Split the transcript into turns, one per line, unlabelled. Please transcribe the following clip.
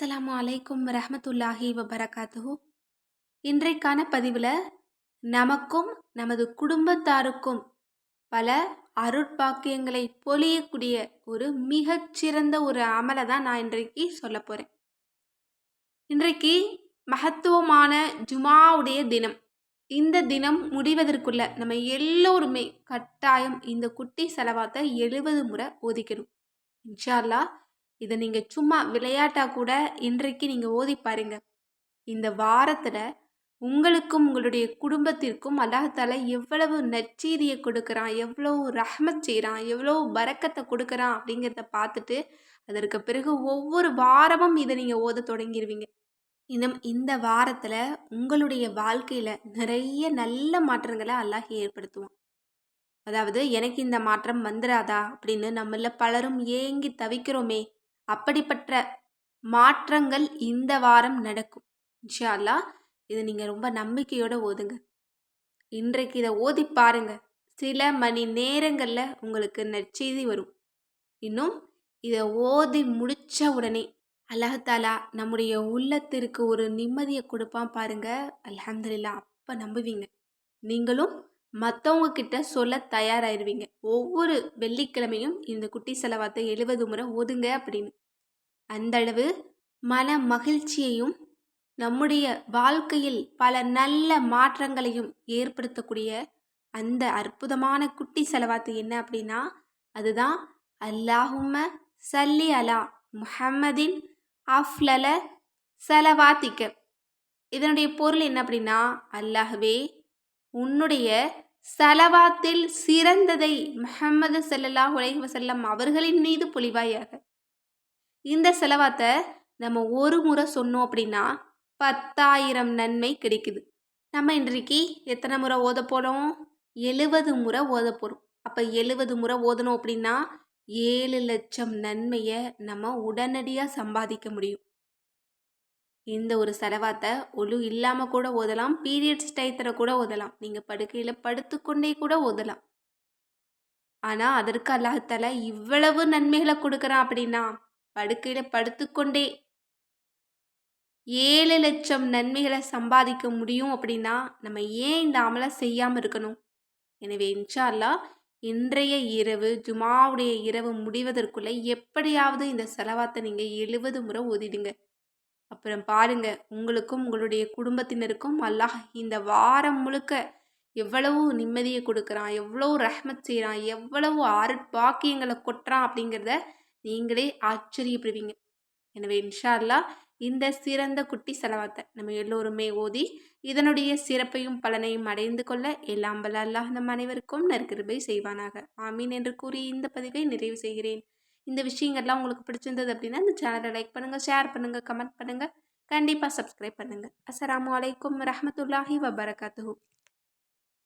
அஸ்லாம் அலைக்கும் ரஹமத்துல்லாஹி வபரகாத்துஹு. இன்றைக்கான பதிவில் நமக்கும் நமது குடும்பத்தாருக்கும் பல அருட்பாக்கியங்களை பொழியக்கூடிய ஒரு மிகச்சிறந்த ஒரு அமலை தான் நான் இன்றைக்கு சொல்ல போகிறேன் இன்றைக்கு மகத்துவமான ஜுமாவுடைய தினம். இந்த தினம் முடிவதற்குள்ள நம்ம எல்லோருமே கட்டாயம் இந்த குட்டி செலவாத்தை எழுபது முறை ஒதுக்கணும். இன்ஷா அல்லாஹ் இதை நீங்கள் சும்மா விளையாட்டாக கூட இன்றைக்கு நீங்கள் ஓதி பாருங்க. இந்த வாரத்தில் உங்களுக்கும் உங்களுடைய குடும்பத்திற்கும் அல்லாஹால எவ்வளவு நற்செய்தியை கொடுக்குறான் எவ்வளோ ரஹ்மத் செய்கிறான் எவ்வளோ பறக்கத்தை கொடுக்குறான் அப்படிங்கிறத பார்த்துட்டு அதற்கு பிறகு ஒவ்வொரு வாரமும் இதை நீங்கள் ஓத தொடங்கிடுவீங்க இன்னும் இந்த வாரத்தில் உங்களுடைய வாழ்க்கையில் நிறைய நல்ல மாற்றங்களை அல்லாஹ் ஏற்படுத்துவான். அதாவது எனக்கு இந்த மாற்றம் வந்துடாதா அப்படின்னு நம்மள பலரும் ஏங்கி தவிக்கிறோமே அப்படிப்பட்ட மாற்றங்கள் இந்த வாரம் நடக்கும். இன்ஷா அல்லாஹ் இதை நீங்கள் ரொம்ப நம்பிக்கையோடு ஓதுங்க. இன்றைக்கு இதை ஓதி பாருங்க. சில மணி நேரங்களில் உங்களுக்கு நற்செய்தி வரும். இன்னும் இதை ஓதி முடித்த உடனே அல்லாஹாலா நம்முடைய உள்ளத்திற்கு ஒரு நிம்மதியை கொடுப்பான் பாருங்க. அலமதுல்லா அப்போ நம்புவீங்க. நீங்களும் மற்றவங்க கிட்ட சொல்ல தயாராகிடுவீங்க ஒவ்வொரு வெள்ளிக்கிழமையும் இந்த குட்டி செலவாத்தை எழுபது முறை ஓதுங்க அப்படின்னு. அந்தளவு மன மகிழ்ச்சியையும் நம்முடைய வாழ்க்கையில் பல நல்ல மாற்றங்களையும் ஏற்படுத்தக்கூடிய அந்த அற்புதமான குட்டி செலவாத்து என்ன அப்படின்னா அதுதான் அல்லாஹும்ம சல்லி அலா முஹம்மதின் அஃப்லல செலவாத்திக்க. இதனுடைய பொருள் என்ன அப்படின்னா அல்லாஹவே உன்னுடைய செலவாத்தில் சிறந்ததை முஹம்மது சல்லல்லாஹ் உலகி வசல்லம் அவர்களின் மீது பொழிவாயாக இந்த செலவாத்தை நம்ம ஒரு முறை சொன்னோம் அப்படின்னா பத்தாயிரம் நன்மை கிடைக்குது. நம்ம இன்றைக்கு எத்தனை முறை ஓத போகிறோம் எழுபது முறை ஓத போகிறோம் அப்போ எழுபது முறை ஓதணும் அப்படின்னா ஏழு லட்சம் நன்மையை நம்ம உடனடியாக சம்பாதிக்க முடியும். இந்த ஒரு செலவாத்தை ஒழு இல்லாமல் கூட ஓதலாம். பீரியட்ஸ் டயத்தில் கூட ஓதலாம். நீங்கள் படுக்கையில் படுத்துக்கொண்டே கூட ஓதலாம். ஆனால் அதற்கு அல்லாஹத்தால இவ்வளவு நன்மைகளை கொடுக்குறான் அப்படின்னா படுக்கையில் படுத்துக்கொண்டே ஏழு லட்சம் நன்மைகளை சம்பாதிக்க முடியும் அப்படின்னா நம்ம ஏன் இந்த அமலை செய்யாமல் இருக்கணும்? எனவே இன்ஷா அல்லா இன்றைய இரவு ஜுமாவுடைய இரவு முடிவதற்குள்ளே எப்படியாவது இந்த செலவாத்தை நீங்கள் எழுபது முறை ஓதிடுங்க. அப்புறம் பாருங்க உங்களுக்கும் உங்களுடைய குடும்பத்தினருக்கும் அல்லாஹ் இந்த வாரம் முழுக்க எவ்வளவு நிம்மதியை கொடுக்குறான் எவ்வளோ ரஹ்மத் செய்கிறான் எவ்வளவு பாக்கியங்களை கொட்டுறான் அப்படிங்கிறத நீங்களே ஆச்சரியப்படுவீங்க. எனவே இன்ஷா அல்லா இந்த சிறந்த குட்டி செலவாத்தை நம்ம எல்லோருமே ஓதி இதனுடைய சிறப்பையும் பலனையும் அடைந்து கொள்ள எல்லாம் வல்ல அல்லாஹ் நம் அனைவருக்கும் நற்கிருபை செய்வானாக. ஆமீன் என்று கூறி இந்த பதிவை நிறைவு செய்கிறேன். இந்த விஷயங்கள்லாம் உங்களுக்கு பிடிச்சிருந்தது அப்படின்னா இந்த சேனலை லைக் பண்ணுங்கள் ஷேர் பண்ணுங்கள் கமெண்ட் பண்ணுங்கள் கண்டிப்பாக சப்ஸ்கிரைப் பண்ணுங்கள் அஸ்லாம் வலைக்கம் ரஹமத்துல்லாஹி வபரகாத்து